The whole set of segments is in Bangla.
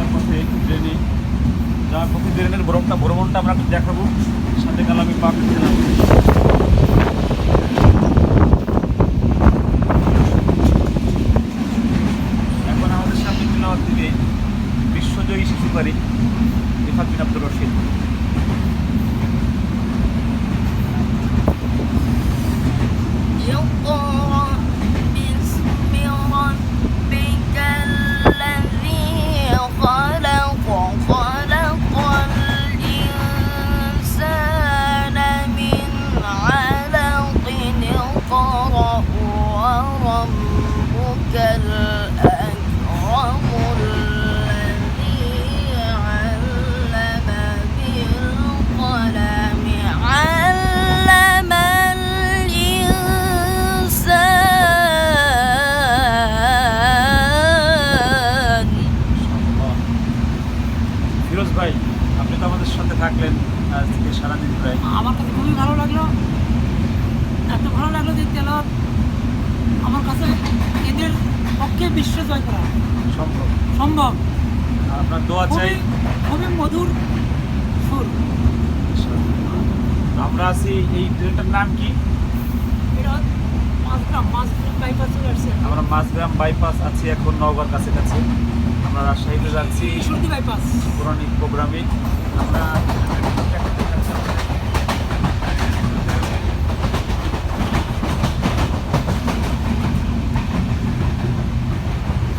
যাওয়ার পথে ট্রেনে যাওয়ার পথে ট্রেনের ভ্রমণটা ভ্রমণটা আমরা একটু দেখাবো। সাথে কাল আমি পাক খেলাম এখন আমাদের সামনে কিনা থেকে বিশ্বজয়ী শিশু পারি রিফাত বিন আব্দুর ভাই আপনি তো আমাদের সাথে থাকলেন আজকে সারাদিন প্রায়। আমার কাছে খুবই ভালো লাগল। এত ভালো লাগল যে তেলত আমার কাছে এদের পক্ষে বিশ্ব জয় করা। সম্ভব। সম্ভব। আপনার দোয়া চাই। খুবই মধুর সুর। আমরা আছি এই ট্রেনটার নাম কি? আমরা মাঝগ্রাম বাইপাস আছি এখন নওগাঁর কাছাকাছি। আমরা রাজশাহীতে যাচ্ছি। পৌরাণিক প্রোগ্রামে। আমরা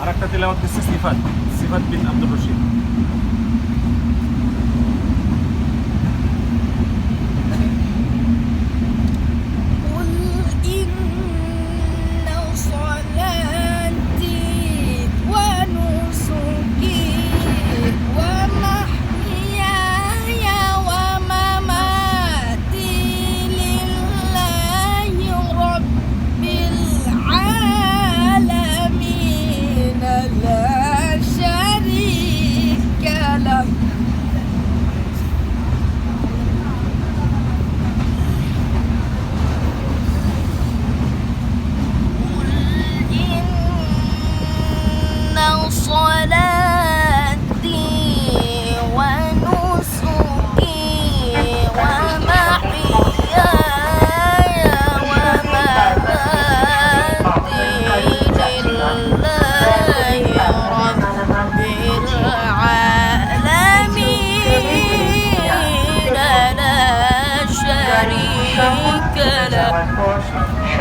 আর একটা তেলাওয়াত দিচ্ছে সিফাত সিফাত বিন আব্দুর রশিদ।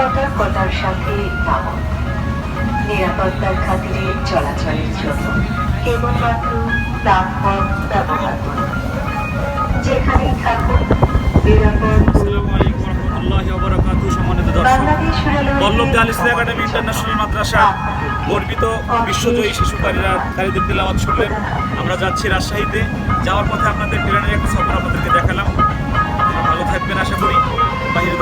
সতর্কতার সাথে নামো নিরাপত্তার খাতিরে চলাচলের জন্য কেবলমাত্র প্ল্যাটফর্ম ব্যবহার করুন যেখানে থাকুন নিরাপদ আমরা যাচ্ছি রাজশাহীতে। যাওয়ার পথে আপনাদের ট্রেনের একটা সফর আপনাদেরকে দেখালাম। ভালো থাকবেন আশা করি। বাহির